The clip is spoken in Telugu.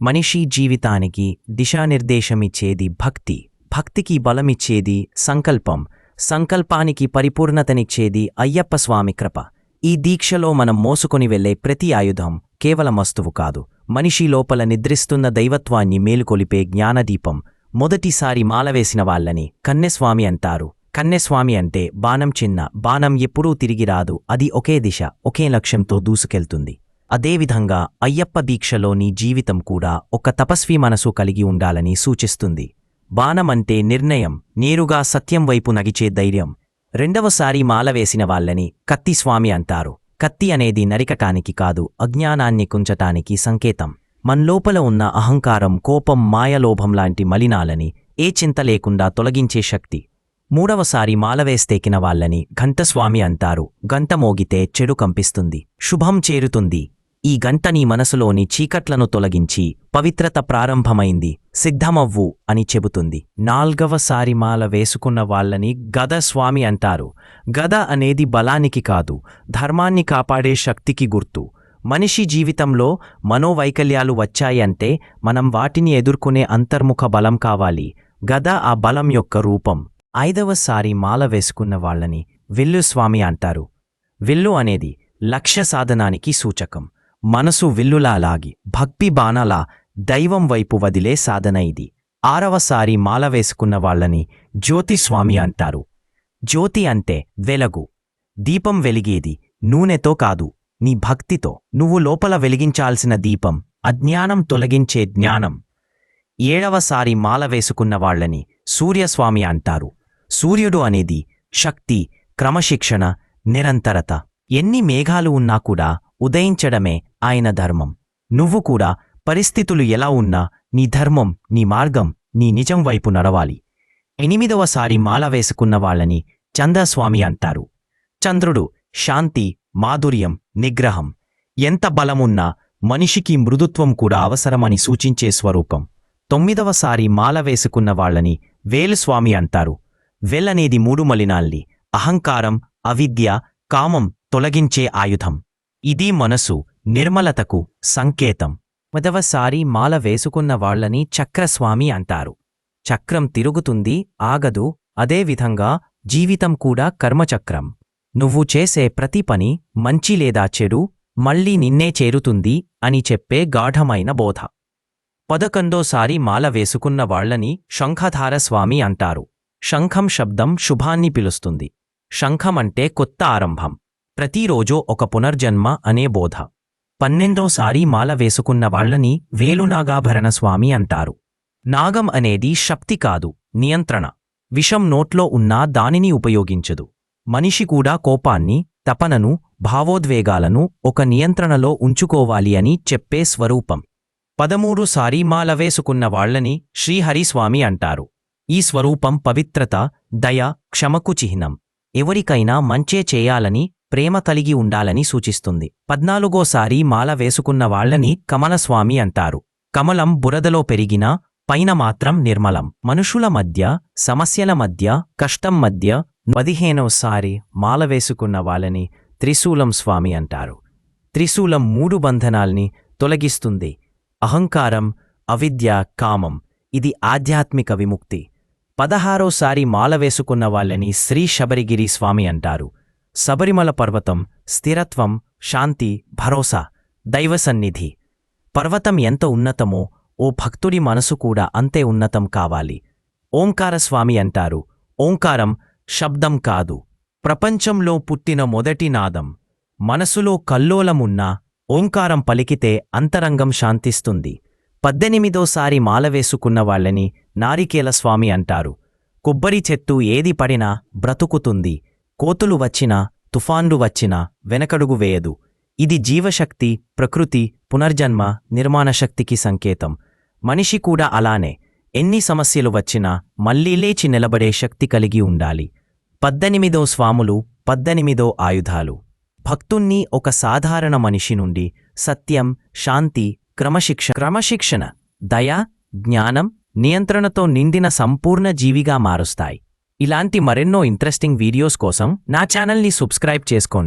మనిషి జీవితానికి దిశానిర్దేశమిచ్చేది భక్తి. భక్తికి బలమిచ్చేది సంకల్పం. సంకల్పానికి పరిపూర్ణతనిచ్చేది అయ్యప్ప స్వామి కృప. ఈ దీక్షలో మనం మోసుకొని వెళ్ళే ప్రతి ఆయుధం కేవలం వస్తువు కాదు. మనిషి లోపల నిద్రిస్తున్న దైవత్వాన్ని మేలుకొలిపే జ్ఞానదీపం. మొదటిసారి మాలవేసిన వాళ్ళని కన్నెస్వామి అంటారు. కన్నెస్వామి అంటే బాణం చిన్న బాణం ఎప్పుడూ తిరిగిరాదు అది ఒకే దిశ ఒకే లక్ష్యంతో దూసుకెళ్తుంది. అదేవిధంగా అయ్యప్ప దీక్షలోని జీవితం కూడా ఒక తపస్వి మనసు కలిగి ఉండాలని సూచిస్తుంది. బాణమంటే నిర్ణయం నేరుగా సత్యం వైపు నగిచే ధైర్యం. రెండవసారి మాల వేసిన వాళ్ళని అంటారు. కత్తి అనేది నరికటానికి కాదు అజ్ఞానాన్ని కుంచటానికి సంకేతం. మన్లోపల ఉన్న అహంకారం కోపం మాయలోభం లాంటి మలినాలని ఏ చింత లేకుండా తొలగించే శక్తి. మూడవసారి మాలవేస్తేకిన వాళ్ళని ఘంటస్వామి అంటారు. గంట మోగితే చెడు కంపిస్తుంది. శుభం చేరుతుంది. ఈ గంట నీ మనసులోని చీకట్లను తొలగించి పవిత్రత ప్రారంభమైంది. సిద్ధమవ్వు అని చెబుతుంది. నాల్గవసారి మాల వేసుకున్న వాళ్ళని గద స్వామి అంటారు. గద అనేది బలానికి కాదు ధర్మాన్ని కాపాడే శక్తికి గుర్తు. మనిషి జీవితంలో మనోవైకల్యాలు వచ్చాయంటే మనం వాటిని ఎదుర్కొనే అంతర్ముఖ బలం కావాలి. గద ఆ బలం యొక్క రూపం. ఐదవసారి మాల వేసుకున్న వాళ్ళని విల్లు స్వామి అంటారు. విల్లు అనేది లక్ష్య సాధనానికి సూచకం. మనసు విల్లులా లాగి భక్తి బాణలా దైవం వైపు వదిలే సాధన ఇది. ఆరవసారి మాల వేసుకున్న వాళ్ళని జ్యోతిస్వామి అంటారు. జ్యోతి అంటే వెలగు. దీపం వెలిగేది నూనెతో కాదు నీ భక్తితో. నువ్వు లోపల వెలిగించాల్సిన దీపం అజ్ఞానం తొలగించే జ్ఞానం. ఏడవసారి మాల వేసుకున్న వాళ్ళని సూర్యస్వామి అంటారు. సూర్యుడు అనేది శక్తి క్రమశిక్షణ నిరంతరత. ఎన్ని మేఘాలు ఉన్నా కూడా ఉదయించడమే ఆయన ధర్మం. నువ్వు కూడా పరిస్థితులు ఎలా ఉన్నా నీ ధర్మం నీ మార్గం నీ నిజం వైపు నడవాలి. ఎనిమిదవసారి మాల వేసుకున్న వాళ్ళని చందస్వామి అంటారు. చంద్రుడు శాంతి మాధుర్యం నిగ్రహం. ఎంత బలమున్నా మనిషికి మృదుత్వం కూడా అవసరమని సూచించే స్వరూపం. తొమ్మిదవసారి మాల వేసుకున్న వాళ్ళని వేలుస్వామి అంటారు. వెల్లనేది మూడు మలినాల్ని అహంకారం అవిద్య కామం తొలగించే ఆయుధం. ఇది మనసు నిర్మలతకు సంకేతం. మొదవసారి మాల వేసుకున్న వాళ్ళని చక్రస్వామి అంటారు. చక్రం తిరుగుతుంది ఆగదు అదేవిధంగా జీవితం కూడా కర్మచక్రం. నువ్వు చేసే ప్రతి పని మంచి లేదా చెడు మళ్ళీ నిన్నే చేరుతుంది అని చెప్పే గాఢమైన బోధ. పదకొండోసారి మాల వేసుకున్న వాళ్ళని శంఖధారస్వామి అంటారు. శంఖం శబ్దం శుభాన్ని పిలుస్తుంది. శంఖమంటే కొత్త ఆరంభం. ప్రతిరోజు ఒక పునర్జన్మ అనే బోధ. పన్నెండోసారి మాల వేసుకున్న వాళ్ళని వేలునాగాభరణ స్వామి అంటారు. నాగం అనేది శక్తి కాదు నియంత్రణ. విషం నోట్లో ఉన్నా దానిని ఉపయోగించదు. మనిషి కూడా కోపాన్ని తపనను భావోద్వేగాలను ఒక నియంత్రణలో ఉంచుకోవాలి అని చెప్పే స్వరూపం. పదమూడుసారి మాల వేసుకున్న వాళ్ళని శ్రీహరిస్వామి అంటారు. ఈ స్వరూపం పవిత్రత దయ క్షమకు చిహ్నం. ఎవరికైనా మంచే చేయాలని ప్రేమ కలిగి ఉండాలని సూచిస్తుంది. పద్నాలుగోసారి మాల వేసుకున్న వాళ్ళని కమలస్వామి అంటారు. కమలం బురదలో పెరిగినా పైన మాత్రం నిర్మలం. మనుషుల మధ్య సమస్యల మధ్య కష్టం మధ్య పదిహేనోసారి మాల వేసుకున్న వాళ్ళని త్రిశూలం స్వామి అంటారు. త్రిశూలం మూడు బంధనాల్ని తొలగిస్తుంది. అహంకారం అవిద్య కామం. ఇది ఆధ్యాత్మిక విముక్తి. పదహారోసారి మాల వేసుకున్న వాళ్ళని శ్రీ శబరిగిరి స్వామి అంటారు. శబరిమల పర్వతం స్థిరత్వం శాంతి భరోసా దైవసన్నిధి పర్వతం ఎంత ఉన్నతమో ఓ భక్తుడి మనసు కూడా అంతే ఉన్నతం కావాలి. ఓంకారస్వామి అంటారు ఓంకారం శబ్దం కాదు. ప్రపంచంలో పుట్టిన మొదటి నాదం. మనసులో కల్లోలమున్నా ఓంకారం పలికితే అంతరంగం శాంతిస్తుంది. పద్దెనిమిదోసారి మాలవేసుకున్న వాళ్ళని నారికేల స్వామి అంటారు. కొబ్బరి చెట్టు ఏది పడినా బ్రతుకుతుంది. కోతులు వచ్చినా తుఫాన్లు వచ్చినా వెనకడుగు వేయదు. ఇది జీవశక్తి ప్రకృతి పునర్జన్మ నిర్మాణశక్తికి సంకేతం. మనిషి కూడా అలానే. ఎన్ని సమస్యలు వచ్చినా మళ్ళీ లేచి నిలబడే శక్తి కలిగి ఉండాలి. పద్దెనిమిదో స్వాములు పద్దెనిమిదో ఆయుధాలు. భక్తుణ్ణి ఒక సాధారణ మనిషి నుండి సత్యం శాంతి క్రమశిక్ష క్రమశిక్షణ దయ జ్ఞానం నియంత్రణతో నిండిన సంపూర్ణ జీవిగా మారుస్తాయి. ఇలాంటి మరెన్నో ఇంట్రెస్టింగ్ వీడియోస్ కోసం నా ఛానల్ని సబ్స్క్రైబ్ చేసుకోండి.